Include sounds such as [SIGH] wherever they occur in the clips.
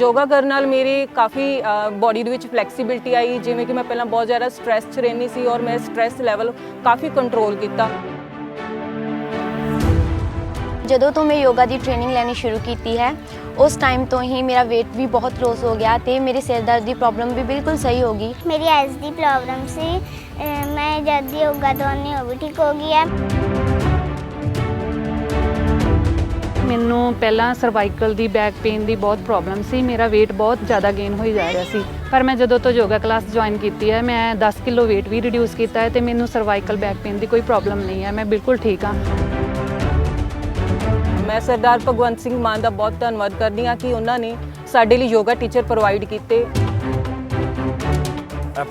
ਯੋਗਾ ਕਰਨ ਨਾਲ ਮੇਰੀ ਕਾਫੀ ਬਾਡੀ ਦੇ ਵਿੱਚ ਫਲੈਕਸੀਬਿਲਟੀ ਆਈ ਜਿਵੇਂ ਕਿ ਮੈਂ ਪਹਿਲਾਂ ਬਹੁਤ ਜ਼ਿਆਦਾ ਸਟ੍ਰੈਸ 'ਚ ਰਹਿੰਦੀ ਸੀ ਔਰ ਮੈਂ ਸਟ੍ਰੈਸ ਲੈਵਲ ਕਾਫੀ ਕੰਟਰੋਲ ਕੀਤਾ। ਜਦੋਂ ਤੋਂ ਮੈਂ ਯੋਗਾ ਦੀ ਟ੍ਰੇਨਿੰਗ ਲੈਣੀ ਸ਼ੁਰੂ ਕੀਤੀ ਹੈ ਉਸ ਟਾਈਮ ਤੋਂ ਹੀ ਮੇਰਾ weight ਵੀ ਬਹੁਤ ਲੋਸ ਹੋ ਗਿਆ ਤੇ ਮੇਰੇ ਸਿਰ ਦਰਦ ਦੀ ਪ੍ਰੋਬਲਮ ਵੀ ਬਿਲਕੁਲ ਸਹੀ ਹੋ ਗਈ। ਮੇਰੀ ਆਈਜ਼ ਦੀ ਪ੍ਰੋਬਲਮ ਸੀ ਮੈਂ ਜਦ ਦੀ ਯੋਗਾ ਦਵਾਨੀ ਉਹ ਵੀ ਠੀਕ ਹੋ ਗਈ ਹੈ। ਮੈਨੂੰ ਪਹਿਲਾਂ ਸਰਵਾਈਕਲ ਦੀ ਬੈਕ ਪੇਨ ਦੀ ਬਹੁਤ ਪ੍ਰੋਬਲਮ ਸੀ। ਮੇਰਾ weight ਬਹੁਤ ਜ਼ਿਆਦਾ ਗੇਨ ਹੋਈ ਜਾ ਰਿਹਾ ਸੀ। ਪਰ ਮੈਂ ਜਦੋਂ ਤੋਂ ਯੋਗਾ ਕਲਾਸ ਜੁਆਇਨ ਕੀਤੀ ਹੈ ਮੈਂ 10 ਕਿਲੋ weight ਵੀ ਰਿਡਿਊਸ ਕੀਤਾ ਹੈ ਤੇ ਮੈਨੂੰ ਸਰਵਾਈਕਲ ਬੈਕ ਪੇਨ ਦੀ ਕੋਈ ਪ੍ਰੋਬਲਮ ਨਹੀਂ ਹੈ। ਮੈਂ ਬਿਲਕੁਲ ਠੀਕ ਹਾਂ। ਮੈਂ ਸਰਦਾਰ ਭਗਵੰਤ ਸਿੰਘ ਮਾਨ ਦਾ ਬਹੁਤ ਧੰਨਵਾਦ ਕਰਦੀ ਹਾਂ ਕਿ ਉਹਨਾਂ ਨੇ ਸਾਡੇ ਲਈ ਯੋਗਾ ਟੀਚਰ ਪ੍ਰੋਵਾਈਡ ਕੀਤੇ।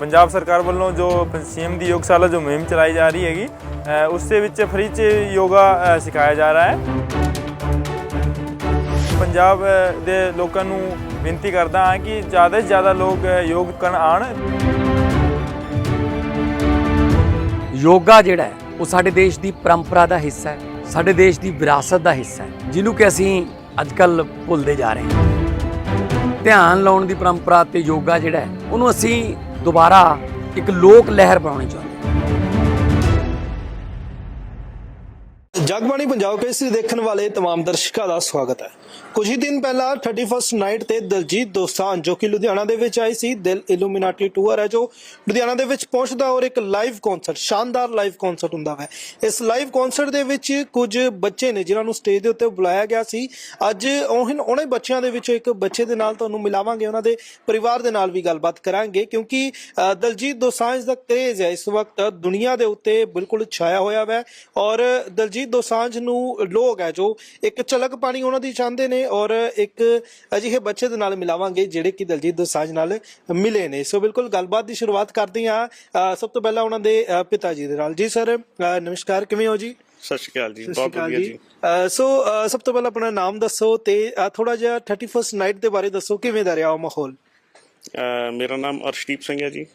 ਪੰਜਾਬ ਸਰਕਾਰ ਵੱਲੋਂ ਜੋ ਪੀਐਮ ਦੀ ਯੋਗਸ਼ਾਲਾ ਜੋ ਮੁਹਿੰਮ ਚਲਾਈ ਜਾ ਰਹੀ ਹੈਗੀ ਉਸ ਦੇ ਵਿੱਚ ਫ੍ਰੀ ਚ ਯੋਗਾ ਸਿਖਾਇਆ ਜਾ ਰਿਹਾ ਹੈ। ਪੰਜਾਬ ਦੇ ਲੋਕਾਂ ਨੂੰ ਬੇਨਤੀ ਕਰਦਾ ਹਾਂ ਕਿ ਜ਼ਿਆਦਾ ਤੋਂ ਜ਼ਿਆਦਾ ਲੋਕ ਯੋਗ ਕਰਨ ਆਣ ਯੋਗਾ ਜਿਹੜਾ ਹੈ, ਉਹ ਸਾਡੇ ਦੇਸ਼ ਦੀ ਪਰੰਪਰਾ ਦਾ ਹਿੱਸਾ ਹੈ, ਸਾਡੇ ਦੇਸ਼ ਦੀ ਵਿਰਾਸਤ ਦਾ ਹਿੱਸਾ ਹੈ, ਜਿਹਨੂੰ ਕਿ ਅਸੀਂ ਅੱਜਕੱਲ ਭੁੱਲਦੇ ਜਾ ਰਹੇ ਹਾਂ। ਧਿਆਨ ਲਾਉਣ ਦੀ ਪਰੰਪਰਾ ਤੇ ਯੋਗਾ ਜਿਹੜਾ ਹੈ, ਉਹਨੂੰ ਅਸੀਂ ਦੁਬਾਰਾ ਇੱਕ ਲੋਕ ਲਹਿਰ ਬਣਾਉਣੀ ਚਾਹੁੰਦੇ ਜਗਬਾਣੀ ਪੰਜਾਬ ਕੇਸਰੀ ਦੇਖਣ ਵਾਲੇ तमाम ਦਰਸ਼ਕਾਂ ਦਾ ਸਵਾਗਤ ਹੈ ਕੁਝ ਹੀ ਦਿਨ ਪਹਿਲਾਂ 31st ਨਾਈਟ ਤੇ ਦਲਜੀਤ ਦੋਸਾਂਝ ਜੋ ਕਿ ਲੁਧਿਆਣਾ ਦੇ ਵਿੱਚ ਆਈ ਸੀ ਦਿਲ ਇਲੂਮੀਨਾਟੀ ਟੂਰ ਹੈ ਜੋ ਲੁਧਿਆਣਾ ਦੇ ਵਿੱਚ ਪਹੁੰਚਦਾ ਔਰ ਇੱਕ ਲਾਈਵ ਕਨਸਰਟ ਸ਼ਾਨਦਾਰ ਲਾਈਵ ਕਨਸਰਟ ਹੁੰਦਾ ਹੈ ਇਸ ਲਾਈਵ ਕਨਸਰਟ ਦੇ ਵਿੱਚ ਕੁਝ ਬੱਚੇ ਨੇ ਜਿਨ੍ਹਾਂ ਨੂੰ ਸਟੇਜ ਦੇ ਉੱਤੇ ਬੁਲਾਇਆ ਗਿਆ ਸੀ ਅੱਜ ਉਹਨਾਂ ਉਹਨਾਂ ਬੱਚਿਆਂ ਦੇ ਵਿੱਚੋਂ ਇੱਕ ਬੱਚੇ ਦੇ ਨਾਲ ਤੁਹਾਨੂੰ ਮਿਲਾਵਾਂਗੇ ਉਹਨਾਂ ਦੇ ਪਰਿਵਾਰ ਦੇ ਨਾਲ ਵੀ ਗੱਲਬਾਤ ਕਰਾਂਗੇ ਕਿਉਂਕਿ ਅ, ਦਲਜੀਤ ਦੋਸਾਂਝ ਦਾ ਕ੍ਰੇਜ਼ ਹੈ ਇਸ ਵਕਤ ਦੁਨੀਆ ਦੇ ਉੱਤੇ ਬਿਲਕੁਲ ਛਾਇਆ ਹੋਇਆ ਹੈ ਔਰ ਦਲਜੀਤ ਦੋਸਾਂਝ ਨੂੰ ਲੋਕ ਹੈ ਜੋ ਇੱਕ ਝਲਕ ਪਾਣੀ ਉਹਨਾਂ ਦੀ ਚਾਹੁੰਦੇ ਨੇ ਔਰ ਇੱਕ ਅਜਿਹੇ ਬੱਚੇ ਦੇ ਨਾਲ ਮਿਲਾਵਾਂਗੇ ਜਿਹੜੇ ਕਿ ਦਲਜੀਤ ਦੋਸਾਂਝ ਨਾਲ ਮਿਲੇ ਨੇ। ਸੋ ਬਿਲਕੁਲ ਗੱਲਬਾਤ ਦੀ ਸ਼ੁਰੂਆਤ ਕਰਦੇ ਹਾਂ। ਸਭ ਤੋਂ ਪਹਿਲਾਂ ਉਹਨਾਂ ਦੇ ਪਿਤਾ ਜੀ ਦੇ ਨਾਲ। ਜੀ ਸਰ ਨਮਸਕਾਰ। ਕਿਵੇਂ ਹੋ ਜੀ? ਸਤਿ ਸ਼੍ਰੀ ਅਕਾਲ ਜੀ। ਬਹੁਤ ਵਧੀਆ ਜੀ। ਸੋ ਸਭ ਤੋਂ ਪਹਿਲਾਂ ਆਪਣਾ ਨਾਮ ਦੱਸੋ ਤੇ ਥੋੜਾ ਜਿਹਾ 31st ਨਾਈਟ ਦੇ ਬਾਰੇ ਦੱਸੋ ਕਿਵੇਂ ਦਾ ਰਿਹਾ ਉਹ ਮਾਹੌਲ? ਮੇਰਾ ਨਾਮ ਅਰਸ਼ਦੀਪ ਸਿੰਘ ਹੈ ਜੀ।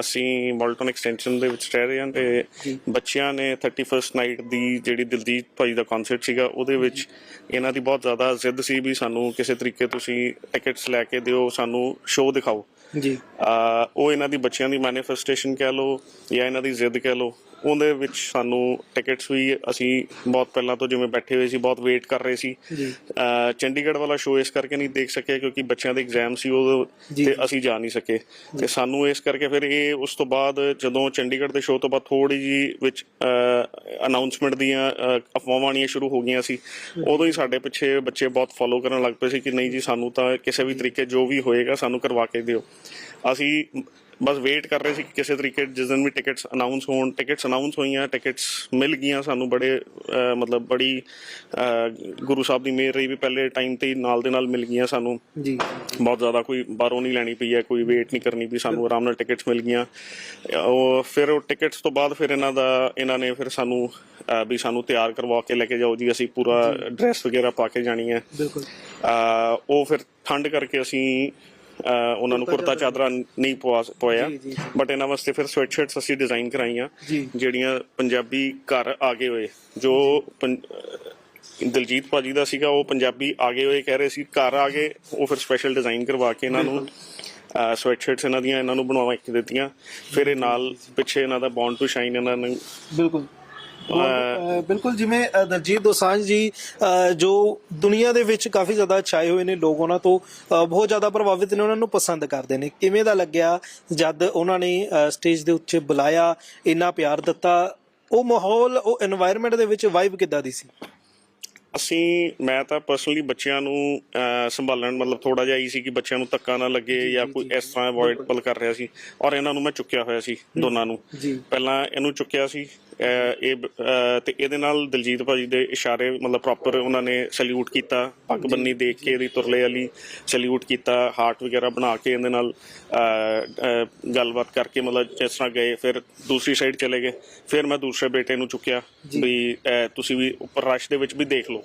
ਅਸੀਂ ਮੋਲਟਨ ਐਕਸਟੈਂਸ਼ਨ ਦੇ ਵਿੱਚ ਰਹਿ ਰਹੇ ਹਾਂ ਤੇ ਬੱਚਿਆਂ ਨੇ 31st ਨਾਈਟ ਦੀ ਜਿਹੜੀ ਦਿਲਜੀਤ ਭਾਈ ਦਾ ਕਨਸਰਟ ਸੀਗਾ ਉਹਦੇ ਵਿੱਚ ਇਹਨਾਂ ਦੀ ਬਹੁਤ ਜ਼ਿਆਦਾ ਜ਼ਿੱਦ ਸੀ ਵੀ ਸਾਨੂੰ ਕਿਸੇ ਤਰੀਕੇ ਤੁਸੀਂ ਟਿਕਟਸ ਲੈ ਕੇ ਦਿਓ ਸਾਨੂੰ ਸ਼ੋਅ ਦਿਖਾਓ। ਜੀ। ਉਹ ਇਹਨਾਂ ਦੀ ਬੱਚਿਆਂ ਦੀ ਮੈਨੀਫੈਸਟੇਸ਼ਨ ਕਹਿ ਲਓ ਜਾਂ ਇਹਨਾਂ ਦੀ ਜ਼ਿੱਦ ਕਹਿ ਲਓ। ਉਹਦੇ ਵਿੱਚ ਸਾਨੂੰ ਟਿਕਟਸ ਵੀ ਅਸੀਂ ਬਹੁਤ ਪਹਿਲਾਂ ਤੋਂ ਜਿਵੇਂ ਬੈਠੇ ਹੋਏ ਸੀ ਬਹੁਤ ਵੇਟ ਕਰ ਰਹੇ ਸੀ। ਚੰਡੀਗੜ੍ਹ ਵਾਲਾ ਸ਼ੋਅ ਇਸ ਕਰਕੇ ਨਹੀਂ ਦੇਖ ਸਕੇ ਕਿਉਂਕਿ ਬੱਚਿਆਂ ਦੇ ਐਗਜ਼ਾਮ ਸੀ ਉਹ। ਤੇ ਅਸੀਂ ਜਾ ਨਹੀਂ ਸਕੇ। ਤੇ ਸਾਨੂੰ ਇਸ ਕਰਕੇ ਫਿਰ ਇਹ ਉਸ ਤੋਂ ਬਾਅਦ ਜਦੋਂ ਚੰਡੀਗੜ੍ਹ ਦੇ ਸ਼ੋਅ ਤੋਂ ਬਾਅਦ ਥੋੜੀ ਜੀ ਵਿੱਚ ਅਨਾਉਂਸਮੈਂਟ ਦੀਆਂ ਅਫਵਾਹਾਂ ਆਉਣੀਆਂ ਸ਼ੁਰੂ ਹੋ ਗਈਆਂ ਸੀ ਉਦੋਂ ਹੀ ਸਾਡੇ ਪਿੱਛੇ ਬੱਚੇ ਬਹੁਤ ਫੋਲੋ ਕਰਨ ਲੱਗ ਪਏ ਸੀ ਕਿ ਨਹੀਂ ਜੀ ਸਾਨੂੰ ਤਾਂ ਕਿਸੇ ਵੀ ਤਰੀਕੇ ਜੋ ਵੀ ਹੋਏਗਾ ਸਾਨੂੰ ਕਰਵਾ ਕੇ ਦਿਓ। ਅਸੀਂ ਬਸ ਵੇਟ ਕਰ ਰਹੇ ਸੀ ਕਿ ਕਿਸੇ ਤਰੀਕੇ ਜਿਸ ਦਿਨ ਵੀ ਟਿਕਟਸ ਅਨਾਉਂਸ ਹੋਣ ਟਿਕਟਸ ਅਨਾਉਂਸ ਹੋਈਆਂ ਟਿਕਟਸ ਮਿਲ ਗਈਆਂ ਸਾਨੂੰ ਬੜੇ ਮਤਲਬ ਬੜੀ ਗੁਰੂ ਸਾਹਿਬ ਦੀ ਮਿਹਰ ਰਹੀ ਵੀ ਪਹਿਲੇ ਟਾਈਮ ਤੇ ਨਾਲ ਦੇ ਨਾਲ ਮਿਲ ਗਈਆਂ ਸਾਨੂੰ। ਜੀ। ਬਹੁਤ ਜ਼ਿਆਦਾ ਕੋਈ ਬਾਹਰੋਂ ਨਹੀਂ ਲੈਣੀ ਪਈ ਹੈ ਕੋਈ ਵੇਟ ਨਹੀਂ ਕਰਨੀ ਪਈ ਸਾਨੂੰ ਆਰਾਮ ਨਾਲ ਟਿਕਟਸ ਮਿਲ ਗਈਆਂ। ਉਹ ਫਿਰ ਉਹ ਟਿਕਟਸ ਤੋਂ ਬਾਅਦ ਫਿਰ ਇਹਨਾਂ ਦਾ ਇਹਨਾਂ ਨੇ ਫਿਰ ਸਾਨੂੰ ਵੀ ਸਾਨੂੰ ਤਿਆਰ ਕਰਵਾ ਕੇ ਲੈ ਕੇ ਜਾਓ ਜੀ ਅਸੀਂ ਪੂਰਾ ਡਰੈਸ ਵਗੈਰਾ ਪਾ ਕੇ ਜਾਣੀ ਹੈ। ਬਿਲਕੁਲ। ਉਹ ਫਿਰ ਠੰਡ ਕਰਕੇ ਅਸੀਂ ਉਹਨਾਂ ਨੂੰ ਕੁਰਤਾ ਚਾਦਰਾ ਨਹੀਂ ਪਵਾ ਪਵਾਇਆ। ਬਟ ਇਹਨਾਂ ਵਾਸਤੇ ਫਿਰ ਸਵੈਟਸ਼ਰਟਸ ਅਸੀਂ ਡਿਜ਼ਾਈਨ ਕਰਾਈਆਂ। ਜਿਹੜੀਆਂ ਪੰਜਾਬੀ ਘਰ ਆ ਗਏ ਹੋਏ। ਜੋ ਦਿਲਜੀਤ ਭਾਜੀ ਦਾ ਸੀਗਾ ਉਹ ਪੰਜਾਬੀ ਆ ਗਏ ਹੋਏ ਕਹਿ ਰਹੇ ਸੀ ਘਰ ਆ ਗਏ ਉਹ ਫਿਰ ਸਪੈਸ਼ਲ ਡਿਜ਼ਾਈਨ ਕਰਵਾ ਕੇ ਇਹਨਾਂ ਨੂੰ ਸਵੈਟਸ਼ਰਟਸ ਇਹਨਾਂ ਦੀਆਂ ਇਹਨਾਂ ਨੂੰ ਬਣਵਾ ਕੇ ਦਿੱਤੀਆਂ। ਫਿਰ ਇਹ ਨਾਲ ਪਿੱਛੇ ਇਹਨਾਂ ਦਾ ਬੌਂਡ ਟੂ ਸ਼ਾਈਨ ਇਹਨਾਂ ਨੇ ਬਿਲਕੁਲ। ਬਿਲਕੁਲ ਜਿਵੇਂ ਅ, ਦਲਜੀਤ ਦੋਸਾਂਝ ਜੀ ਜੋ ਦੁਨੀਆ ਦੇ ਵਿੱਚ ਕਾਫੀ ਜ਼ਿਆਦਾ ਛਾਏ ਹੋਏ ਨੇ ਲੋਕ ਉਹਨਾਂ ਤੋਂ ਬਹੁਤ ਜ਼ਿਆਦਾ ਪ੍ਰਭਾਵਿਤ ਨੇ ਉਹਨਾਂ ਨੂੰ ਪਸੰਦ ਕਰਦੇ ਨੇ। ਕਿਵੇਂ ਦਾ ਲੱਗਿਆ ਜਦ ਉਹਨਾਂ ਨੇ ਸਟੇਜ ਦੇ ਉੱਤੇ ਬੁਲਾਇਆ ਇੰਨਾ ਪਿਆਰ ਦਿੱਤਾ ਉਹ ਮਾਹੌਲ ਉਹ এনवायरमेंट ਦੇ ਵਿੱਚ ਵਾਈਬ ਕਿੱਦਾਂ ਦੀ ਸੀ? ਅਸੀਂ ਮੈਂ ਤਾਂ ਪਰਸਨਲੀ ਬੱਚਿਆਂ ਨੂੰ ਸੰਭਾਲਣ ਮਤਲਬ ਥੋੜਾ ਜਿਹਾ ਇਹ ਸੀ ਕਿ ਬੱਚਿਆਂ ਨੂੰ ਧੱਕਾ ਨਾ ਲੱਗੇ ਜਾਂ ਕੋਈ ਇਸ ਤਰ੍ਹਾਂ ਅਵੋਇਡ ਪਲ ਕਰ ਰਿਹਾ ਸੀ। ਔਰ ਇਹਨਾਂ ਨੂੰ ਮੈਂ ਚੁੱਕਿਆ ਹੋਇਆ ਸੀ ਦੋਨਾਂ ਨੂੰ। ਪਹਿਲਾਂ ਇਹਨੂੰ ਚੁੱਕਿਆ ਸੀ। ਇਹ ਤੇ ਇਹਦੇ ਨਾਲ ਦਿਲਜੀਤ ਭਾਜੀ ਦੇ ਇਸ਼ਾਰੇ ਮਤਲਬ ਪ੍ਰੋਪਰ ਉਹਨਾਂ ਨੇ ਸੈਲੂਟ ਕੀਤਾ ਪੱਗ ਬੰਨੀ ਦੇਖ ਕੇ ਇਹਦੀ ਤੁਰਲੇ ਵਾਲੀ ਸੈਲੂਟ ਕੀਤਾ ਹਾਰਟ ਵਗੈਰਾ ਬਣਾ ਕੇ ਇਹਦੇ ਨਾਲ ਗੱਲਬਾਤ ਕਰਕੇ ਮਤਲਬ ਜਿਸ ਤਰ੍ਹਾਂ ਗਏ ਫਿਰ ਦੂਸਰੀ ਸਾਈਡ ਚਲੇ ਗਏ ਫਿਰ ਮੈਂ ਦੂਸਰੇ ਬੇਟੇ ਨੂੰ ਚੁੱਕਿਆ ਵੀ ਤੁਸੀਂ ਵੀ ਉੱਪਰ ਰਸ਼ ਦੇ ਵਿੱਚ ਵੀ ਦੇਖ ਲਓ।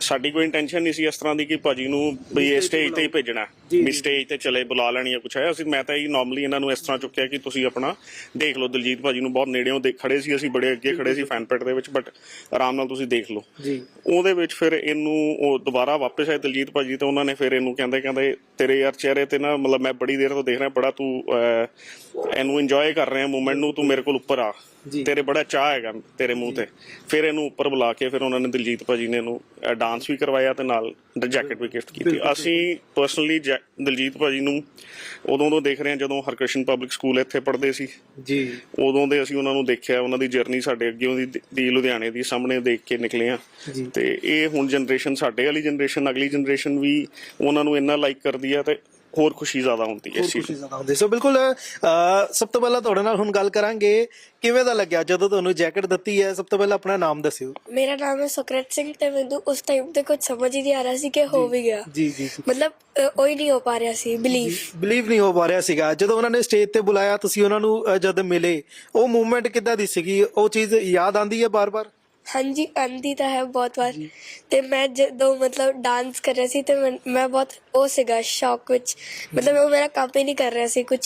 ਸਾਡੀ ਕੋਈ ਇੰਟੈਂਸ਼ਨ ਨਹੀਂ ਸੀ ਇਸ ਤਰ੍ਹਾਂ ਦੀ ਕਿ ਭਾਜੀ ਨੂੰ ਵੀ ਇਹ ਸਟੇਜ ਤੇ ਹੀ ਭੇਜਣਾ। ਵੀ ਸਟੇਜ ਤੇ ਚਲੇ ਬੁਲਾ ਲੈਣੀ ਜਾਂ ਕੁਛ ਹੈ। ਅਸੀਂ ਮੈਂ ਤਾਂ ਹੀ ਨਾਰਮਲੀ ਇਹਨਾਂ ਨੂੰ ਇਸ ਤਰ੍ਹਾਂ ਚੁੱਕਿਆ ਕਿ ਤੁਸੀਂ ਆਪਣਾ ਦੇਖ ਲਓ। ਦਿਲਜੀਤ ਭਾਜੀ ਨੂੰ ਬਹੁਤ ਨੇੜਿਓਂ ਦੇਖ ਖੜੇ ਸੀ। ਅਸੀਂ ਬੜੇ ਅੱਗੇ ਖੜੇ ਸੀ ਫੈਨ ਪਿਟ ਦੇ ਵਿੱਚ ਬਟ ਆਰਾਮ ਨਾਲ ਤੁਸੀਂ ਦੇਖ ਲਓ। ਜੀ। ਉਹਦੇ ਵਿੱਚ ਫਿਰ ਇਹਨੂੰ ਉਹ ਦੁਬਾਰਾ ਵਾਪਸ ਆਏ ਦਲਜੀਤ ਭਾਜੀ ਤੇ ਉਹਨਾਂ ਨੇ ਫਿਰ ਇਹਨੂੰ ਕਹਿੰਦੇ ਕਹਿੰਦੇ ਤੇਰੇ ਯਾਰ ਚਿਹਰੇ ਤੇ ਨਾ ਮਤਲਬ ਮੈਂ ਬੜੀ ਦੇਰ ਤੋਂ ਦੇਖ ਰਿਹਾ ਬੜਾ ਤੂੰ ਇਹਨੂੰ ਇੰਜੋਏ ਕਰ ਰਿਹਾ ਮੂਮੈਂਟ ਨੂੰ ਤੂੰ ਮੇਰੇ ਕੋਲ ਉੱਪਰ ਆ। ਤੇਰੇ ਬੜਾ ਚਾਹ ਹੈਗਾ ਤੇਰੇ ਮੂੰਹ ਤੇ। ਫਿਰ ਇਹਨੂੰ ਉੱਪਰ ਬੁਲਾ ਕੇ ਫਿਰ ਉਹਨਾਂ ਨੇ ਦਲਜੀਤ ਭਾਜੀ ਨੇ ਇਹਨੂੰ ਡਾਂਸ ਵੀ ਕਰਵਾਇਆ ਤੇ ਨਾਲ ਜੈਕਟ ਵੀ ਗਿਫਟ ਕੀਤੀ। ਅਸੀਂ ਪਰਸਨਲੀ ਦਲਜੀਤ ਭਾਜੀ ਨੂੰ ਉਦੋਂ ਤੋਂ ਦੇਖ ਰਹੇ ਹਾਂ ਜਦੋਂ ਹਰਕ੍ਰਿਸ਼ਨ ਪਬਲਿਕ ਸਕੂਲ ਇੱਥੇ ਪੜ੍ਹਦੇ ਸੀ। ਜੀ। ਉਦੋਂ ਦੇ ਅਸੀਂ ਉਹਨਾਂ ਨੂੰ ਦੇਖਿਆ ਉਹਨਾਂ ਦੀ ਜਰਨੀ ਸਾਡੇ ਅੱਗੇ ਉਹਦੀ ਦੀ ਲੁਧਿਆਣੇ ਦੀ ਸਾਹਮਣੇ ਦੇਖ ਕੇ ਨਿਕਲੇ ਆ। ਤੇ ਇਹ ਹੁਣ ਜਨਰੇਸ਼ਨ ਸਾਡੇ ਵਾਲੀ ਜਨਰੇਸ਼ਨ ਅਗਲੀ ਜਨਰੇਸ਼ਨ ਵੀ ਉਹਨਾਂ ਨੂੰ ਇੰਨਾ ਲਾਈਕ ਕਰਦੀ ਆ ਤੇ ਹੋਰ ਖੁਸ਼ੀ ਜ਼ਿਆਦਾ ਹੁੰਦੀ ਹੈ ਹੋਰ ਇਸ ਚੀਜ਼ ਖੁਸ਼ੀ ਜ਼ਿਆਦਾ ਹੁੰਦੀ ਸੋ ਬਿਲਕੁਲ ਸਭ ਤੋਂ ਪਹਿਲਾਂ ਤੁਹਾਡੇ ਨਾਲ ਹੁਣ ਗੱਲ ਕਰਾਂਗੇ ਕਿਵੇਂ ਦਾ ਲੱਗਿਆ ਜਦੋਂ ਤੁਹਾਨੂੰ ਜੈਕਟ ਦਿੱਤੀ ਹੈ? ਸਭ ਤੋਂ ਪਹਿਲਾਂ ਆਪਣਾ ਨਾਮ ਦੱਸਿਓ। ਮੇਰਾ ਨਾਮ ਹੈ ਸੁਕਰਤ ਸਿੰਘ ਤੇ ਮੈਨੂੰ ਉਸ ਟਾਈਮ ਤੇ ਕੁਝ ਸਮਝ ਹੀ ਨਹੀਂ ਆ ਰਿਹਾ ਸੀ ਕਿ ਹੋ ਵੀ ਗਿਆ। ਜੀ ਜੀ ਮਤਲਬ ਅ, ਉਹ ਹੀ ਨਹੀਂ ਹੋ ਪਾ ਰਿਹਾ ਸੀ ਬਲੀਵ ਬਲੀਵ ਨਹੀਂ ਹੋ ਪਾ ਰਿਹਾ ਸੀਗਾ। ਜਦੋਂ ਉਹਨਾਂ ਨੇ ਸਟੇਜ ਤੇ ਬੁਲਾਇਆ ਤੁਸੀਂ ਉਹਨਾਂ ਨੂੰ ਜਦ ਮਿਲੇ ਉਹ ਮੂਵਮੈਂਟ ਕਿੱਦਾਂ ਦੀ ਸੀਗੀ? ਉਹ ਚੀਜ਼ ਯਾਦ ਆਂਦੀ ਹੈ ਬਾਰ-ਬਾਰ? ਹਾਂਜੀ ਆਂਦੀ ਤਾਂ ਹੈ ਬਹੁਤ ਵਾਰ। ਤੇ ਮੈਂ ਜਦੋਂ ਮਤਲਬ ਡਾਂਸ ਕਰ ਰਿਹਾ ਸੀ ਤੇ ਮੈਂ- ਮੈਂ ਬਹੁਤ ਉਹ ਸੀਗਾ ਸ਼ੌਕ ਵਿੱਚ। ਮਤਲਬ ਉਹ ਮੇਰਾ ਕੰਮ ਹੀ ਨਹੀਂ ਕਰ ਰਿਹਾ ਸੀ ਕੁਝ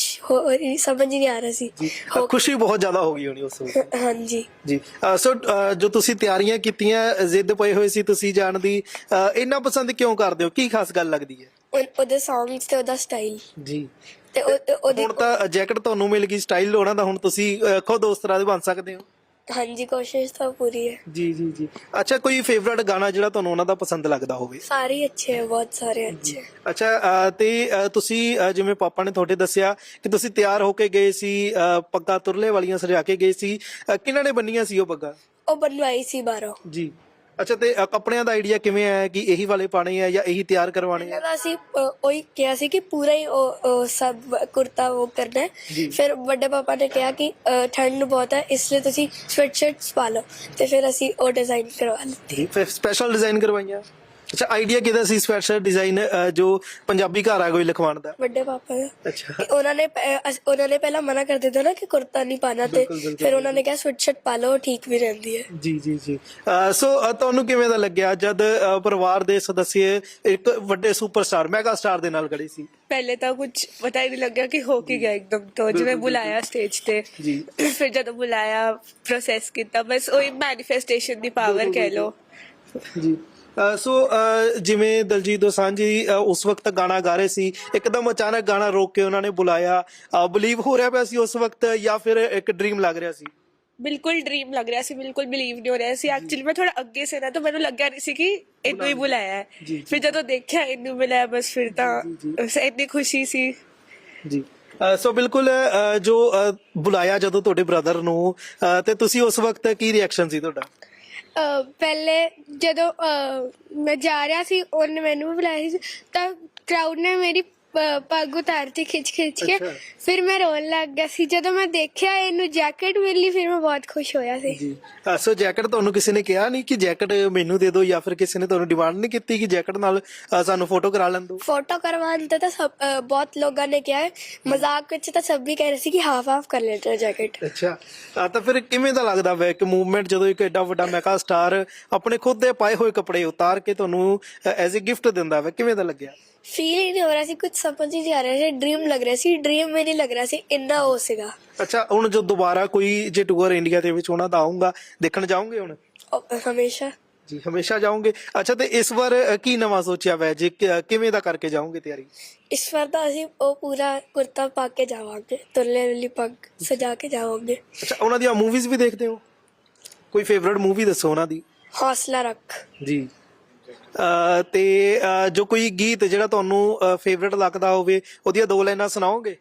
ਸਮਝ ਹੀ ਨਹੀਂ ਆ ਰਿਹਾ ਸੀ। ਹੋ- ਖੁਸ਼ੀ ਬਹੁਤ ਜ਼ਿਆਦਾ ਹੋ ਗਈ ਹੋਣੀ ਉਸ ਵਕਤ ਹਾਂਜੀ। ਜੀ ਸੋ ਜੋ ਤੁਸੀਂ ਤਿਆਰੀਆਂ ਕੀਤੀਆਂ ਜ਼ਿੱਦ ਪਏ ਹੋਏ ਸੀ ਤੁਸੀਂ ਜਾਣ ਦੀ ਅਹ, ਇੰਨਾ ਪਸੰਦ ਕਿਉਂ ਕਰਦੇ ਹੋ? ਕੀ ਖਾਸ ਗੱਲ ਲੱਗਦੀ ਹੈ? ਉਹ- ਉਹਦੇ ਸੌਂਗਸ ਤੇ ਉਹਦਾ ਸਟਾਈਲ ਜੀ। ਤੇ ਉਹ- ਉਹਦੀ ਹੁਣ ਤਾਂ ਜੈਕਟ ਤੁਹਾਨੂੰ ਮਿਲ ਗਈ ਸਟਾਈਲ ਹੋਣਾ ਤਾਂ ਹੁਣ ਤੁਸੀਂ ਖੁਦ ਉਸ ਤਰ੍ਹਾਂ ਦੇ ਬਣ ਸਕਦੇ ਹੋ। ਹਾਂਜੀ ਕੋਸ਼ਿਸ਼ ਤਾਂ ਪੂਰੀ ਹੈ। ਜੀ ਜੀ ਜੀ। ਅੱਛਾ ਕੋਈ ਫੇਵਰਟ ਗਾਣਾ ਜਿਹੜਾ ਤੁਹਾਨੂੰ ਉਹਨਾਂ ਦਾ ਪਸੰਦ ਲੱਗਦਾ ਹੋਵੇ? ਸਾਰੇ ਹੀ ਅੱਛੇ ਹੈ ਬਹੁਤ ਸਾਰੇ ਅੱਛੇ ਹੈ। ਅੱਛਾ ਤੇ ਤੁਸੀਂ ਜਿਵੇਂ ਪਾਪਾ ਨੇ ਤੁਹਾਡੇ ਦੱਸਿਆ ਕਿ ਤੁਸੀਂ ਤਿਆਰ ਹੋ ਕੇ ਗਏ ਸੀ ਅਹ, ਪੱਗਾਂ ਤੁਰਲੇ ਵਾਲੀਆਂ ਸਜਾ ਕੇ ਗਏ ਸੀ। ਅਹ, ਕਿਹਨਾਂ ਨੇ ਬੰਨੀਆਂ ਸੀ ਉਹ ਪੱਗਾਂ? ਉਹ ਬਣਵਾਈ ਸੀ ਬਾਹਰੋਂ। ਜੀ। ਅੱਛਾ ਤੇ ਕੱਪੜਿਆਂ ਦਾ ਆਈਡੀਆ ਕਿਵੇਂ ਆਇਆ ਕਿ ਇਹੀ ਵਾਲੇ ਪਾਣੇ ਆ ਜਾਂ ਇਹੀ ਤਿਆਰ ਕਰਵਾਣੇ ਆ? ਅਸੀਂ ਅ, ਉਹੀ ਕਿਹਾ ਸੀ ਕਿ ਪੂਰਾ ਹੀ ਉਹ ਉਹ ਸਭ ਕੁਰਤਾ ਉਹ ਕਰਨਾ ਹੈ। ਫਿਰ ਵੱਡੇ ਪਾਪਾ ਨੇ ਕਿਹਾ ਕਿ ਅ, ਠੰਡ ਬਹੁਤ ਹੈ ਇਸ ਲਈ ਤੁਸੀਂ ਸਵੈਟਸ਼ਰਟਸ ਪਾ ਲਓ। ਤੇ ਫਿਰ ਅਸੀਂ ਉਹ ਡਿਜ਼ਾਈਨ ਕਰਵਾ ਲਿੱਤੀ ਫਿਰ ਸਪੈਸ਼ਲ ਡਿਜ਼ਾਈਨ ਕਰਵਾਈਆਂ? ਅੱਛਾ ਆਈਡੀਆ ਕਿਹਦਾ ਸੀ ਸਪੈਸ਼ਲ ਡਿਜ਼ਾਈਨ ਜੋ ਪੰਜਾਬੀ ਘਰ ਆ ਕੋਈ ਲਿਖਵਾਉਣ ਦਾ? ਵੱਡੇ ਪਾਪਾ ਦਾ। ਅੱਛਾ। ਉਹਨਾਂ ਨੇ ਪ- ਅ, ਅਸ- ਉਹਨਾਂ ਨੇ ਪਹਿਲਾਂ ਮਨਾ ਕਰ ਦਿੱਤਾ ਨਾ ਕਿ ਕੁਰਤਾ ਨਹੀਂ ਪਾਣਾ ਤੇ ਬਿਲਕੁਲ, ਬਿਲਕੁਲ, ਫਿਰ ਉਹਨਾਂ ਨੇ ਕਿਹਾ ਸਵੈਟਸ਼ਰਟ ਪਾ ਲਓ ਠੀਕ ਵੀ ਰਹਿੰਦੀ ਹੈ। ਜੀ ਜੀ ਜੀ। ਅਹ ਸੋ ਅਹ ਤੁਹਾਨੂੰ ਕਿਵੇਂ ਦਾ ਲੱਗਿਆ ਜਦ ਅਹ ਪਰਿਵਾਰ ਦੇ ਸਦੱਸਿਆ ਇੱਕ ਵੱਡੇ ਸੁਪਰਸਟਾਰ ਮੈਗਾ ਸਟਾਰ ਦੇ ਨਾਲ ਖੜੇ ਸੀ? ਪਹਿਲੇ ਤਾਂ ਕੁਝ ਪਤਾ ਹੀ ਨਹੀਂ ਲੱਗਿਆ ਕਿ ਹੋ ਕੀ ਗਿਆ ਇੱਕਦਮ ਤੋਂ। ਜਿਵੇਂ ਬੁਲਾਇਆ ਸਟੇਜ ਤੇ ਜੀ। [CLEARS THROAT] ਫਿਰ ਜਦੋਂ ਬੁਲਾਇਆ ਪ੍ਰੋਸੈਸ ਕੀਤਾ ਬਸ ਉਹੀ ਮੈਨੀਫੈਸਟੇਸ਼ਨ ਦੀ ਪਾਵਰ ਕਹਿ ਲੋ ਜੀ। ਸੋ ਜਿਵੇਂ ਦਲਜੀਤ ਦੋਸਾਂਝ ਜੀ ਉਸ ਵਕਤ ਗਾਣਾ ਗਾ ਰਹੇ ਸੀ ਇੱਕਦਮ ਅਚਾਨਕ ਗਾਣਾ ਰੋਕ ਕੇ ਉਹਨਾਂ ਨੇ ਬੁਲਾਇਆ। ਬਲੀਵ ਹੋ ਰਿਹਾ ਪਿਆ ਸੀ ਉਸ ਵਕਤ ਜਾਂ ਫਿਰ ਇੱਕ ਡ੍ਰੀਮ ਲੱਗ ਰਿਹਾ ਸੀ? ਬਿਲਕੁਲ ਡ੍ਰੀਮ ਲੱਗ ਰਿਹਾ ਸੀ ਬਿਲਕੁਲ ਬਿਲੀਵ ਨਹੀਂ ਹੋ ਰਿਹਾ ਸੀ। ਐਕਚੁਅਲੀ ਮੈਂ ਥੋੜਾ ਅੱਗੇ ਸੇ ਨਾ ਤਾਂ ਮੈਨੂੰ ਲੱਗਿਆ ਨਹੀਂ ਸੀ ਕਿ ਇਹਨੂੰ ਹੀ ਬੁਲਾਇਆ। ਹੈ। ਫਿਰ ਜਦੋਂ ਦੇਖਿਆ ਇਹਨੂੰ ਮਿਲਿਆ ਬਸ ਫਿਰ ਤਾਂ ਇੰਨੀ ਖੁਸ਼ੀ ਸੀ। ਜੀ। ਸੋ ਬਿਲਕੁਲ ਜੋ ਬੁਲਾਇਆ ਜਦੋਂ ਤੁਹਾਡੇ ਬ੍ਰਦਰ ਨੂੰ ਤੇ ਤੁਸੀਂ ਉਸ ਵਕਤ ਕੀ ਰਿਐਕਸ਼ਨ ਸੀ ਤੁਹਾਡਾ? ਅ, ਪਹਿਲੇ ਜਦੋਂ ਅ, ਮੈਂ ਜਾ ਰਿਹਾ ਸੀ ਉਹਨੇ ਮੈਨੂੰ ਵੀ ਬੁਲਾਇਆ ਸੀ ਤਾਂ ਕਰਾਊਡ ਨੇ ਮੇਰੀ ਪੱਗ ਉਤਾਰਤੀ ਖਿੱਚ ਖਿੱਚ ਕੇ। ਅੱਛਾ। ਫਿਰ ਮੈਂ ਰੋਣ ਲੱਗ ਗਿਆ ਸੀ। ਜਦੋਂ ਮੈਂ ਦੇਖਿਆ ਇਹਨੂੰ ਜੈਕਟ ਮਿਲੀ ਫਿਰ ਮੈਂ ਬਹੁਤ ਖੁਸ਼ ਹੋਇਆ ਸੀ। ਜੀ। ਸੋ ਜੈਕਟ ਤੁਹਾਨੂੰ ਕਿਸੇ ਨੇ ਕਿਹਾ ਨਹੀਂ ਕਿ ਜੈਕਟ ਮੈਨੂੰ ਦੇ ਦਿਓ ਜਾਂ ਫਿਰ ਕਿਸੇ ਨੇ ਤੁਹਾਨੂੰ ਡਿਮਾਂਡ ਨਹੀਂ ਕੀਤੀ ਕਿ ਜੈਕਟ ਨਾਲ ਸਾਨੂੰ ਫੋਟੋ ਕਰਾ ਲੈਣ ਦਿਓ? ਤੇ ਤਾਂ ਸਭ ਅ, ਬਹੁਤ ਲੋਕਾਂ ਨੇ ਕਿਹਾ ਹੈ। ਮਜ਼ਾਕ ਵਿੱਚ ਤਾਂ ਸਭ ਵੀ ਕਹਿ ਰਹੇ ਸੀ ਕਿ ਹਾਫ ਹਾਫ ਕਰ ਲੈਣਾ ਜੈਕਟ। ਅੱਛਾ। ਤਾਂ ਫਿਰ ਕਿਵੇਂ ਦਾ ਲੱਗਦਾ ਵੈ ਕਿ ਮੂਵਮੈਂਟ ਜਦੋਂ ਇੱਕ ਐਡਾ ਵੱਡਾ ਮੈਗਾ ਸਟਾਰ ਆਪਣੇ ਖੁਦ ਦੇ ਪਾਏ ਹੋਏ ਕੱਪੜੇ ਉਤਾਰ ਕੇ ਤੁਹਾਨੂੰ ਐਜ਼ ਅ ਗਿਫਟ ਦਿੰਦਾ ਵੈ? ਕਿਵੇਂ ਦਾ ਲੱਗਿਆ? ਫੀਲ ਹੀ ਨਹੀਂ ਹੋ ਰਿਹਾ ਸੀ ਕੁਝ ਸਮਝ ਹੀ ਨਹੀਂ ਆ ਰਿਹਾ ਸੀ ਡ੍ਰੀਮ ਲੱਗ ਰਿਹਾ ਸੀ ਡ੍ਰੀਮ ਵੀ ਨਹੀਂ ਲੱਗ ਰਿਹਾ ਸੀ ਇੰਨਾ ਉਹ ਸੀਗਾ। ਅੱਛਾ ਹੁਣ ਜੋ ਦੁਬਾਰਾ ਕੋਈ ਜੇ ਟੂਰ ਇੰਡੀਆ ਦੇ ਵਿੱਚ ਉਹਨਾਂ ਦਾ ਆਉਂਗਾ ਦੇਖਣ ਜਾਓਗੇ ਹੁਣ? ਉਹ ਹਮੇਸ਼ਾ। ਜੀ ਹਮੇਸ਼ਾ ਜਾਓਗੇ ਅੱਛਾ ਤੇ ਇਸ ਵਾਰ ਕੀ ਨਵਾਂ ਸੋਚਿਆ ਵੈ? ਜੇ ਕਿ- ਕਿਵੇਂ ਦਾ ਕਰਕੇ ਜਾਓਗੇ ਤਿਆਰੀ? ਇਸ ਵਾਰ ਤਾਂ ਅਸੀਂ ਉਹ ਪੂਰਾ ਕੁਰਤਾ ਪਾ ਕੇ ਜਾਵਾਂਗੇ ਤੁਰਲੇ ਵਾਲੀ ਪੱਗ ਸਜਾ ਕੇ ਜਾਵਾਂਗੇ। ਅੱਛਾ ਉਹਨਾਂ ਦੀਆਂ ਮੂਵੀਜ਼ ਵੀ ਦੇਖਦੇ ਹੋ? ਕੋਈ ਫੇਵਰਿਟ ਮੂਵੀ ਦੱਸੋ ਉਹਨਾਂ ਦੀ? ਹੌਸਲਾ ਰੱਖ। ਜੀ। ਤੇ ਜੋ ਕੋਈ ਗੀਤ ਜਿਹੜਾ ਤੁਹਾਨੂੰ ਫੇਵਰਿਟ ਲੱਗਦਾ ਹੋਵੇ ਉਹਦੀਆਂ ਦੋ ਲਾਈਨਾਂ ਸੁਣਾਓਗੇ?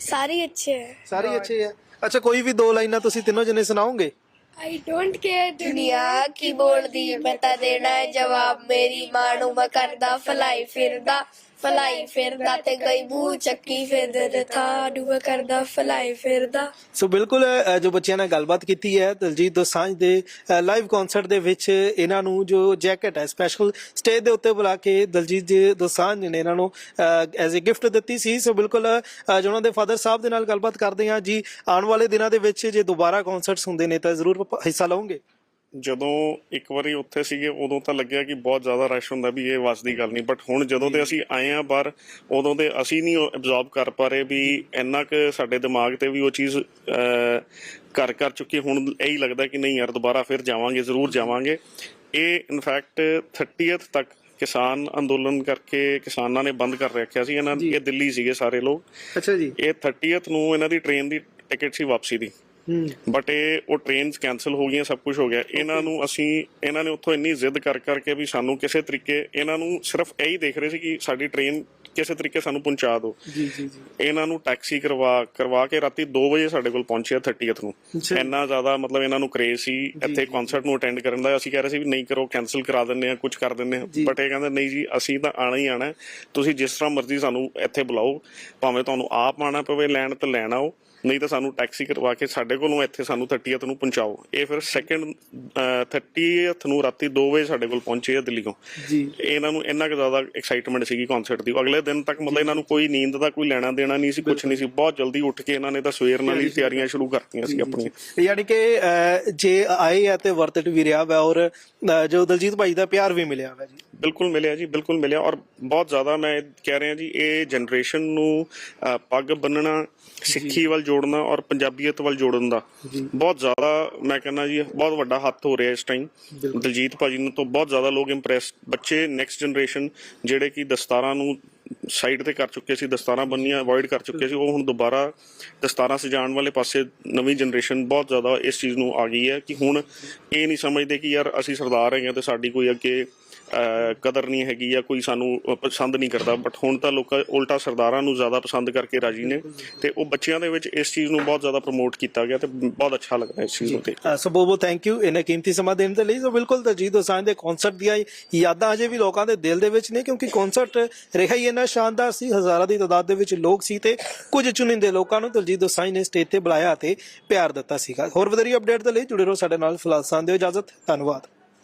ਸਾਰੇ ਹੀ ਅੱਛੇ ਹੈ। ਸਾਰੇ ਅੱਛੇ ਆ ਅੱਛਾ ਕੋਈ ਵੀ ਦੋ ਲਾਈਨਾਂ ਤੁਸੀਂ ਤਿੰਨੋਂ ਜਣੇ ਸੁਣਾਓਗੇ? ਆਈ ਡੋਂਟ ਕੇਅਰ ਦੁਨੀਆ ਕੀ ਬੋਲਦੀ ਮੈਂ ਤਾਂ ਦੇਣਾ ਹੈ ਜਵਾਬ। ਮੇਰੀ ਮਾਂ ਨੂੰ ਮੈਂ ਕਰਦਾ ਫਲਾਈ ਫਿਰਦਾ। ਫਲਾਈ ਫਿਰਦਾ ਤੇ ਗਈ ਮੂੰਹ ਚੱਕੀ ਫਿਰਦੇ ਥਾ ਨੂੰ ਕਰਦਾ ਫਲਾਈ ਫਿਰਦਾ। ਸੋ ਬਿਲਕੁਲ ਅ, ਜੋ ਬੱਚਿਆਂ ਨਾਲ ਗੱਲਬਾਤ ਕੀਤੀ ਹੈ ਦਲਜੀਤ ਦੋਸਾਂਝ ਦੇ ਲਾਈਵ ਕਨਸਰਟ ਦੇ ਵਿੱਚ ਇਹਨਾਂ ਨੂੰ ਜੋ ਜੈਕਟ ਹੈ ਸਪੈਸ਼ਲ ਸਟੇਜ ਦੇ ਉੱਤੇ ਬੁਲਾ ਕੇ ਦਲਜੀਤ ਜੀ ਦੋਸਾਂਝ ਨੇ ਇਹਨਾਂ ਨੂੰ ਐਜ਼ ਅ ਗਿਫਟ ਦਿੱਤੀ ਸੀ। ਸੋ ਬਿਲਕੁਲ ਅ, ਜੋ ਉਹਨਾਂ ਦੇ ਫਾਦਰ ਸਾਹਿਬ ਦੇ ਨਾਲ ਗੱਲਬਾਤ ਕਰਦੇ ਹਾਂ ਜੀ ਆਉਣ ਵਾਲੇ ਦਿਨਾਂ ਦੇ ਵਿੱਚ ਜੇ ਦੁਬਾਰਾ ਕਨਸਰਟਸ ਹੁੰਦੇ ਨੇ ਤਾਂ ਜ਼ਰੂਰ ਪ- ਹਿੱਸਾ ਲਓਗੇ ਜਦੋਂ ਇੱਕ ਵਾਰੀ ਉੱਥੇ ਸੀਗੇ ਉਦੋਂ ਤਾਂ ਲੱਗਿਆ ਕਿ ਬਹੁਤ ਜ਼ਿਆਦਾ ਰਸ਼ ਹੁੰਦਾ ਵੀ ਇਹ ਵਸ ਦੀ ਗੱਲ ਨਹੀਂ ਬਟ ਹੁਣ ਜਦੋਂ ਤੇ ਅਸੀਂ ਆਏ ਆ ਬਾਹਰ ਉਦੋਂ ਤੇ ਅਸੀਂ ਨਹੀਂ ਐਬਜ਼ੌਰਬ ਕਰ ਪਾ ਰਹੇ ਵੀ ਇੰਨਾ ਕੁ ਸਾਡੇ ਦਿਮਾਗ ਤੇ ਵੀ ਉਹ ਚੀਜ਼ ਘਰ ਕਰ ਚੁੱਕੇ ਹੁਣ ਇਹੀ ਲੱਗਦਾ ਕਿ ਨਹੀਂ ਯਾਰ ਦੁਬਾਰਾ ਫਿਰ ਜਾਵਾਂਗੇ ਜ਼ਰੂਰ ਜਾਵਾਂਗੇ। ਇਹ ਇਨਫੈਕਟ 30th ਤੱਕ ਕਿਸਾਨ ਅੰਦੋਲਨ ਕਰਕੇ ਕਿਸਾਨਾਂ ਨੇ ਬੰਦ ਕਰ ਰੱਖਿਆ ਸੀ। ਇਹਨਾਂ ਇਹ ਦਿੱਲੀ ਸੀਗੇ ਸਾਰੇ ਲੋਕ। ਅੱਛਾ ਜੀ। ਇਹ 30th ਨੂੰ ਇਹਨਾਂ ਦੀ ਟ੍ਰੇਨ ਦੀ ਟਿਕਟ ਸੀ ਵਾਪਸੀ ਦੀ। ਬਟ ਇਹ ਉਹ ਟ੍ਰੇਨਸ ਕੈਨਸਲ ਹੋ ਗਈਆਂ ਸਭ ਕੁਝ ਹੋ ਗਿਆ। ਇਹਨਾਂ ਨੂੰ ਅਸੀਂ ਇਹਨਾਂ ਨੇ ਉੱਥੋਂ ਇੰਨੀ ਜ਼ਿੱਦ ਕਰ ਕਰਕੇ ਵੀ ਸਾਨੂੰ ਕਿਸੇ ਤਰੀਕੇ ਇਹਨਾਂ ਨੂੰ ਸਿਰਫ ਇਹੀ ਦੇਖ ਰਹੇ ਸੀ ਕਿ ਸਾਡੀ ਟ੍ਰੇਨ ਕਿਸੇ ਤਰੀਕੇ ਸਾਨੂੰ ਪਹੁੰਚਾ ਦਿਓ। ਜੀ ਜੀ ਜੀ। ਇਹਨਾਂ ਨੂੰ ਟੈਕਸੀ ਕਰਵਾ ਕਰਵਾ ਕੇ ਰਾਤੀ 2 ਵਜੇ ਸਾਡੇ ਕੋਲ ਪਹੁੰਚਿਆ 30th ਨੂੰ। ਇੰਨਾ ਜ਼ਿਆਦਾ ਮਤਲਬ ਇਹਨਾਂ ਨੂੰ ਕਰੇਜ਼ ਸੀ ਇੱਥੇ ਕਨਸਰਟ ਨੂੰ ਅਟੈਂਡ ਕਰਨ ਦਾ। ਅਸੀਂ ਕਹਿ ਰਹੇ ਸੀ ਵੀ ਨਹੀਂ ਕਰੋ ਕੈਨਸਲ ਕਰਾ ਦਿੰਦੇ ਆ ਕੁਝ ਕਰ ਦਿੰਦੇ ਆ। ਬਟ ਇਹ ਕਹਿੰਦੇ ਨਹੀਂ ਜੀ ਅਸੀਂ ਤਾਂ ਆਣਾ ਹੀ ਆਣਾ। ਤੁਸੀਂ ਜਿਸ ਤਰ੍ਹਾਂ ਮਰਜ਼ੀ ਸਾਨੂੰ ਇੱਥੇ ਬੁਲਾਓ। ਭਾਵੇਂ ਤੁਹਾਨੂੰ ਆਪ ਆਣਾ ਪਵੇ ਲੈਣ ਤੇ ਲੈਣ ਆਓ। ਨਹੀਂ ਤਾਂ ਸਾਨੂੰ ਟੈਕਸੀ ਕਰਵਾ ਕੇ ਸਾਡੇ ਕੋਲੋਂ ਇੱਥੇ ਸਾਨੂੰ 30th ਨੂੰ ਪਹੁੰਚਾਓ। ਇਹ ਫਿਰ ਸੈਕੰਡ 30th ਨੂੰ ਰਾਤੀ 2 ਵਜੇ ਸਾਡੇ ਕੋਲ ਪਹੁੰਚੇ ਆ ਦਿੱਲੀੋਂ। ਜੀ। ਇਹਨਾਂ ਨੂੰ ਇੰਨਾ ਕੁ ਜ਼ਿਆਦਾ ਐਕਸਾਈਟਮੈਂਟ ਸੀਗੀ ਕਨਸਰਟ ਦੀ। ਅਗਲੇ ਦਿਨ ਤੱਕ ਮਤਲਬ ਇਹਨਾਂ ਨੂੰ ਕੋਈ ਨੀਂਦ ਦਾ ਕੋਈ ਲੈਣਾ ਦੇਣਾ ਨਹੀਂ ਸੀ ਕੁਝ ਨਹੀਂ ਸੀ। ਬਹੁਤ ਜਲਦੀ ਉੱਠ ਕੇ ਇਹਨਾਂ ਨੇ ਤਾਂ ਸਵੇਰ ਨਾਲ ਹੀ ਤਿਆਰੀਆਂ ਸ਼ੁਰੂ ਕਰਤੀਆਂ ਸੀ ਆਪਣੀਆਂ। ਯਾਨੀ ਕਿ ਜੇ ਆਏ ਆ ਤੇ ਵਰਤਟ ਵੀ ਰਿਹਾ ਵਾ ਔਰ ਜੋ ਦਲਜੀਤ ਭਾਈ ਦਾ ਪਿਆਰ ਵੀ ਮਿਲਿਆ ਵਾ ਜੀ। ਬਿਲਕੁਲ ਮਿਲਿਆ ਜੀ ਬਿਲਕੁਲ ਮਿਲਿਆ ਔਰ ਬਹੁਤ ਜ਼ਿਆਦਾ ਮੈਂ ਕਹਿ ਰਿਹਾ ਜੀ ਇਹ ਜਨਰੇਸ਼ਨ ਨੂੰ ਅ, ਪੱਗ ਬੰਨਣਾ ਸਿੱਖੀ ਵੱਲ ਜੋੜਨਾ ਔਰ ਪੰਜਾਬੀਅਤ ਵੱਲ ਜੋੜਨ ਦਾ ਬਹੁਤ ਜ਼ਿਆਦਾ ਮੈਂ ਕਹਿੰਦਾ ਜੀ ਬਹੁਤ ਵੱਡਾ ਹੱਥ ਹੋ ਰਿਹਾ ਇਸ ਟਾਈਮ ਦਲਜੀਤ ਭਾਜੀ ਨੂੰ ਤੋਂ ਬਹੁਤ ਜ਼ਿਆਦਾ ਲੋਕ ਇੰਪ੍ਰੈਸ ਬੱਚੇ ਨੈਕਸਟ ਜਨਰੇਸ਼ਨ ਜਿਹੜੇ ਕਿ ਦਸਤਾਰਾਂ ਨੂੰ ਸਾਈਡ ਤੇ ਕਰ ਚੁੱਕੇ ਸੀ ਦਸਤਾਰਾਂ ਬੰਨੀਆਂ ਅਵੋਇਡ ਕਰ ਚੁੱਕੇ ਸੀ ਉਹ ਹੁਣ ਦੁਬਾਰਾ ਦਸਤਾਰਾਂ ਸਜਾਉਣ ਵਾਲੇ ਪਾਸੇ ਨਵੀਂ ਜਨਰੇਸ਼ਨ ਬਹੁਤ ਜ਼ਿਆਦਾ ਇਸ ਚੀਜ਼ ਨੂੰ ਆ ਗਈ ਹੈ ਕਿ ਹੁਣ ਇਹ ਨਹੀਂ ਸਮਝਦੇ ਕਿ ਯਾਰ ਅਸੀਂ ਸਰਦਾਰ ਹੈਗੇ ਹਾਂ ਤੇ ਸਾਡੀ ਕੋਈ ਅੱਗੇ ਕਦਰ ਨਹੀਂ ਹੈਗੀ ਜਾਂ ਕੋਈ ਸਾਨੂੰ ਪਸੰਦ ਨਹੀਂ ਕਰਦਾ। ਬਟ ਹੁਣ ਤਾਂ ਲੋਕ ਉਲਟਾ ਸਰਦਾਰਾਂ ਨੂੰ ਜ਼ਿਆਦਾ ਪਸੰਦ ਕਰਕੇ ਰਾਜੀ ਨੇ ਤੇ ਉਹ ਬੱਚਿਆਂ ਦੇ ਵਿੱਚ ਇਸ ਚੀਜ਼ ਨੂੰ ਬਹੁਤ ਜ਼ਿਆਦਾ ਪ੍ਰਮੋਟ ਕੀਤਾ ਗਿਆ ਤੇ ਬਹੁਤ ਅੱਛਾ ਲੱਗਦਾ ਇਸ ਚੀਜ਼ ਨੂੰ ਦੇਖ ਕੇ। ਅ, ਸੋ ਬਹੁਤ ਬਹੁਤ ਥੈਂਕ ਯੂ ਇਹਨੇ ਕੀਮਤੀ ਸਮਾਂ ਦੇਣ ਦੇ ਲਈ। ਸੋ ਬਿਲਕੁਲ ਦਲਜੀਤ ਦੋਸਾਂਝ ਦੇ ਕਨਸਰਟ ਦੀਆਂ ਯਾਦਾਂ ਅਜੇ ਵੀ ਲੋਕਾਂ ਦੇ ਦਿਲ ਦੇ ਵਿੱਚ ਨੇ ਕਿਉਂਕਿ ਕਨਸਰਟ ਰਿਹਾ ਹੀ ਇੰਨਾ ਸ਼ਾਨਦਾਰ ਸੀ। ਹਜ਼ਾਰਾਂ ਦੀ ਤਾਦਾਦ ਦੇ ਵਿੱਚ ਲੋਕ ਸੀ ਤੇ ਕੁਝ ਚੁਣਿੰਦੇ ਲੋਕਾਂ ਨੂੰ ਦਲਜੀਤ ਦੋਸਾਂਝ ਨੇ ਸਟੇਜ ਤੇ ਬੁਲਾਇਆ ਤੇ ਪਿਆਰ ਦਿੱਤਾ ਸੀਗਾ। ਹੋਰ ਵਧੇਰੀ ਅਪਡੇਟ ਦੇ ਲਈ ਜੁੜੇ ਰਹੋ ਸਾਡੇ ਨਾਲ ਫਿਲਹਾਲ। ਸਾਂ ਦਿਓ ਇਜਾਜ਼ਤ। ਧੰਨਵਾਦ।